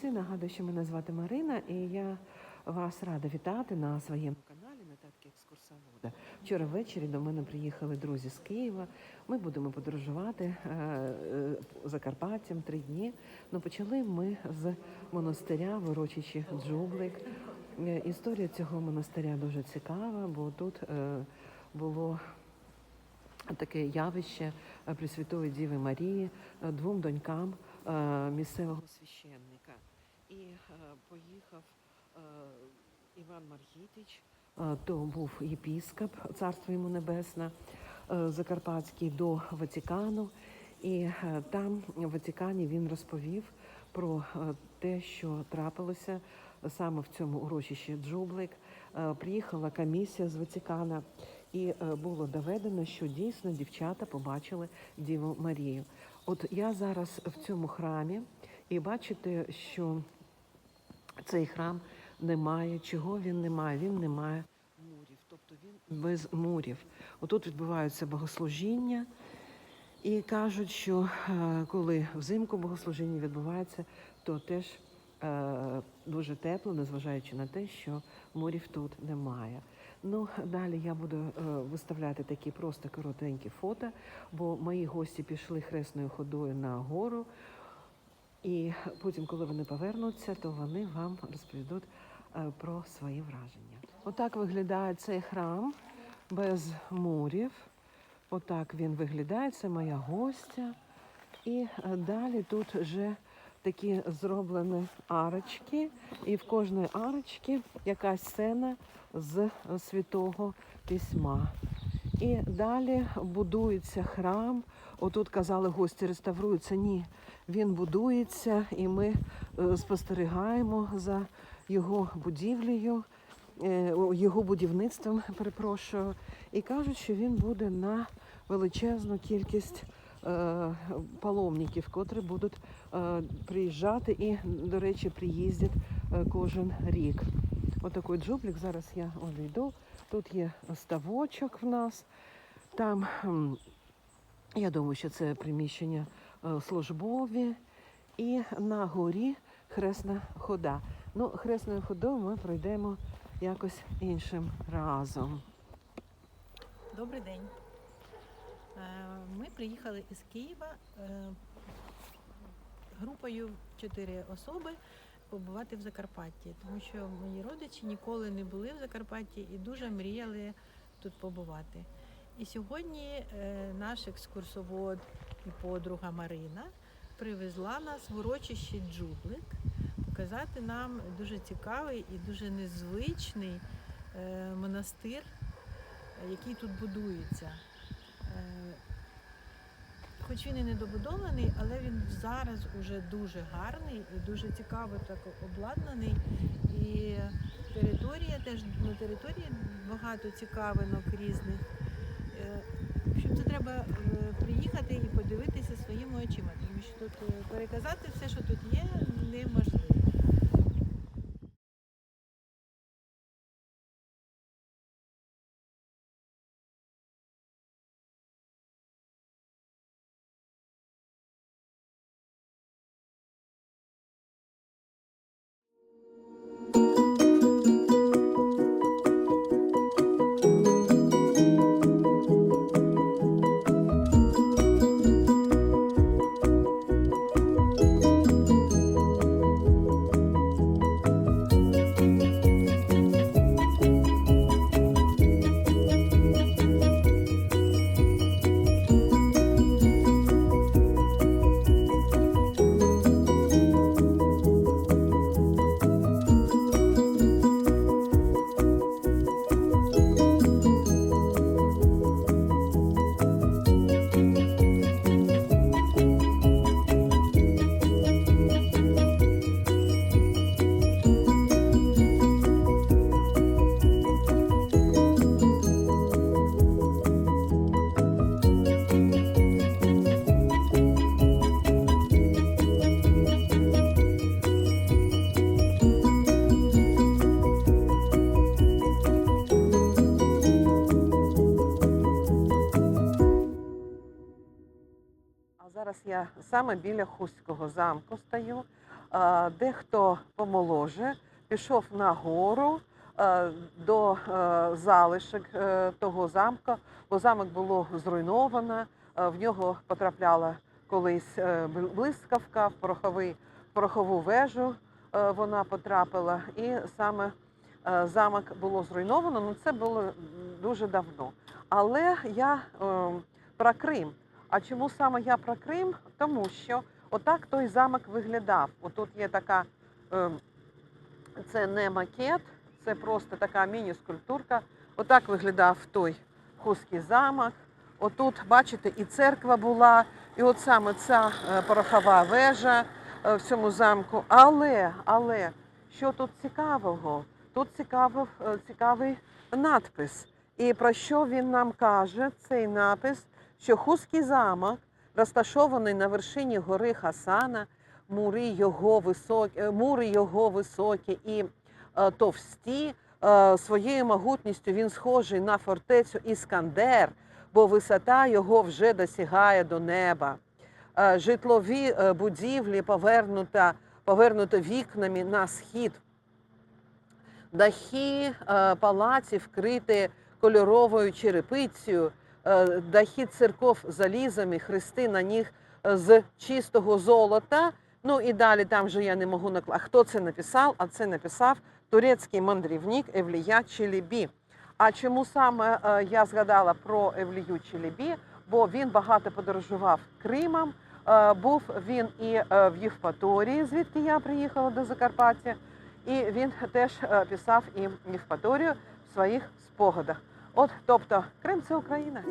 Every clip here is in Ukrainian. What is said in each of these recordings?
друзі! Нагадую, що мене звати Марина, і я вас рада вітати на своєму каналі Нотатки екскурсовода. Вчора ввечері до мене приїхали друзі з Києва. Ми будемо подорожувати е, е, Закарпаттям три дні. Ну, почали ми з монастиря в урочищі Джублик. Е, Історія цього монастиря дуже цікава, бо тут було таке явище Пресвятої Діви Марії двом донькам місцевого священника. І е, поїхав е, Іван Маргітич, е, то був єпіскоп, царство йому небесне, Закарпатський до Ватикану. І там в Ватикані він розповів про те, що трапилося саме в цьому урочищі Джублик. Приїхала комісія з Ватикана, і було доведено, що дійсно дівчата побачили Діву Марію. От я зараз в цьому храмі, і бачите, що цей храм не має. Чого він не має? Він не має мурів, тобто він без мурів. Отут відбуваються богослужіння. І кажуть, що е, коли взимку богослужіння відбувається, то теж е, дуже тепло, незважаючи на те, що мурів тут немає. Ну, далі я буду е, виставляти такі просто коротенькі фото, бо мої гості пішли хресною ходою на гору. І потім, коли вони повернуться, то вони вам розповідуть е, про свої враження. Отак виглядає цей храм без мурів. Отак він виглядає. Це моя гостя. І е, далі тут вже такі зроблені арочки, і в кожної арочці якась сцена з святого письма. І далі будується храм. Отут казали, гості реставруються. Ні, він будується, і ми е, спостерігаємо за його будівлею, е, його будівництвом, перепрошую. І кажуть, що він буде на величезну кількість е, паломників, котрі будуть приїжджати і, до речі, приїздять кожен рік. Отакий джублік. Зараз я обійду. Тут є ставочок в нас. Там, я думаю, що це приміщення е, службові. І на горі хресна хода. Ну, хресною ходою ми пройдемо якось іншим разом. Добрий день. Е, Ми приїхали із Києва е, групою чотири особи побувати в Закарпатті, тому що мої родичі ніколи не були в Закарпатті і дуже мріяли тут побувати. І сьогодні е, наш екскурсовод і подруга Марина привезла нас в урочище Джублик показати нам дуже цікавий і дуже незвичний е, монастир, е, який тут будується. Е, Хоч він і недобудований, але він зараз уже дуже гарний і дуже цікаво так обладнаний. І територія теж на території багато цікавинок різних. Щоб общем, це треба е, приїхати і подивитися своїми очима, тому що тут е, переказати все, що тут є, неможливо. Зараз я саме біля Хуського замку стою. дехто помоложе пішов на гору до залишок е, того замка, бо замок було зруйновано, в нього потрапляла колись е, блискавка в пороховий, порохову вежу е, вона потрапила, і саме замок було зруйновано. Ну це було дуже давно. Але я е, про Крим. А чому саме я про Крим? Тому що отак той замок виглядав. Отут є така, е, це не макет, це просто така міні-скульптурка. Отак виглядав той Хуський замок. Отут, бачите, і церква була, і от саме ця е, порохова вежа е, в цьому замку. Але, але, що тут цікавого? Тут цікаво, е, цікавий надпис. І про що він нам каже, цей напис, що Хуський замок розташований на вершині гори Хасана, мури його високі, е, мури його високі і е, товсті. Е, своєю могутністю він схожий на фортецю Іскандер, бо висота його вже досягає до неба. Е, житлові е, будівлі повернута, повернуто вікнами на схід. Дахи е, палаців вкриті кольоровою черепицею, дахи церков залізами, хрести на них е, з чистого золота. Ну і далі там вже я не можу накласти. Хто це написав? А це написав турецький мандрівник Евлія Челебі. А чому саме е, я згадала про Евлію Челебі? Бо він багато подорожував Кримом. Е, Був він і е, в Євпаторії, звідки я приїхала до Закарпаття. І він теж е, писав і Євпаторію в своїх спогадах. От, тобто, Крим це Україна.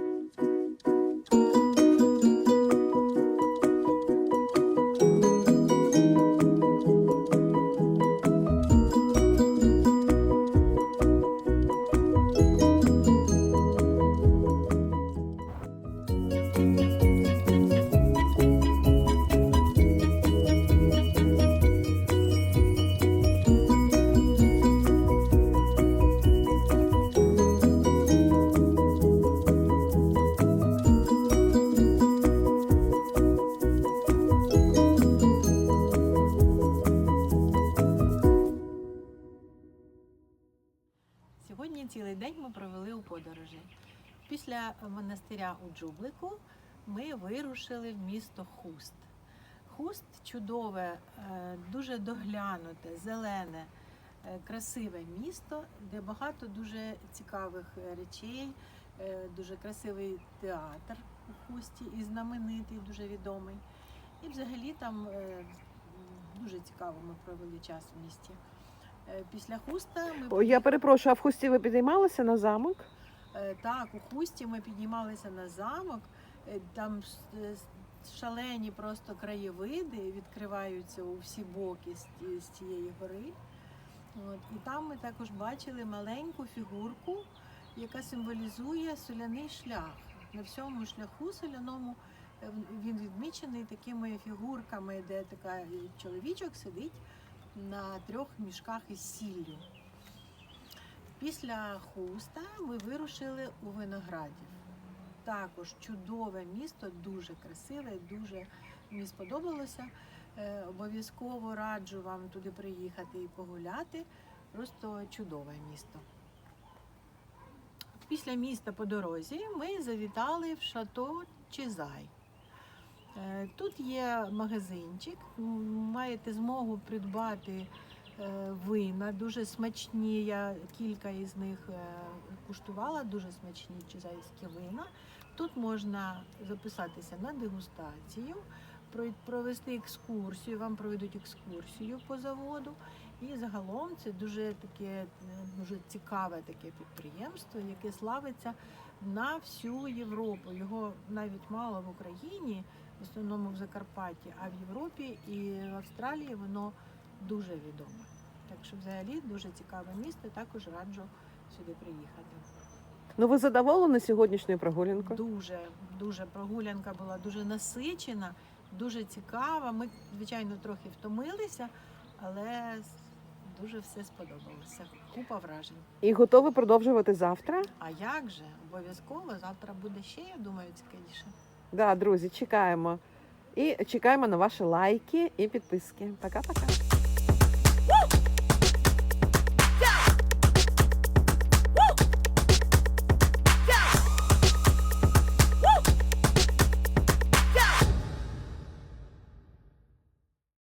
Після монастиря у Джублику ми вирушили в місто Хуст. Хуст чудове, е, дуже доглянуте, зелене, е, красиве місто, де багато дуже цікавих е, речей, дуже красивий театр у Хусті і знаменитий, дуже відомий. І взагалі там дуже цікаво ми провели час в місті. Після Хуста ми Я перепрошую, а в хусті ви підіймалися на замок? Е, Так, у Хусті ми піднімалися на замок, е, там е, шалені просто краєвиди відкриваються у всі боки з цієї гори. От. І там ми також бачили маленьку фігурку, яка символізує соляний шлях. На всьому шляху соляному він відмічений такими фігурками, де така чоловічок сидить на трьох мішках із сіллю. Після хуста ми вирушили у виноградів. Також чудове місто, дуже красиве, дуже мені сподобалося. Е, Обов'язково раджу вам туди приїхати і погуляти. Просто чудове місто. Після міста по дорозі ми завітали в шато Чизай. Е, Тут є магазинчик, маєте змогу придбати вина, дуже смачні. Я кілька із них е, куштувала, дуже смачні чизайські вина. Тут можна записатися на дегустацію, провести екскурсію, вам проведуть екскурсію по заводу. І загалом це дуже таке е, дуже цікаве таке підприємство, яке славиться на всю Європу. Його навіть мало в Україні, в основному в Закарпатті, а в Європі і в Австралії воно дуже відоме. Так що взагалі дуже цікаве місто, також раджу сюди приїхати. Ну ви задоволені сьогоднішньою прогулянкою? Дуже, дуже прогулянка була дуже насичена, дуже цікава. Ми, звичайно, трохи втомилися, але дуже все сподобалося. Купа вражень. І готові продовжувати завтра? А як же? Обов'язково завтра буде ще, я думаю, цікавіше. Да, друзі, чекаємо. І чекаємо на ваші лайки і підписки. Пока-пока.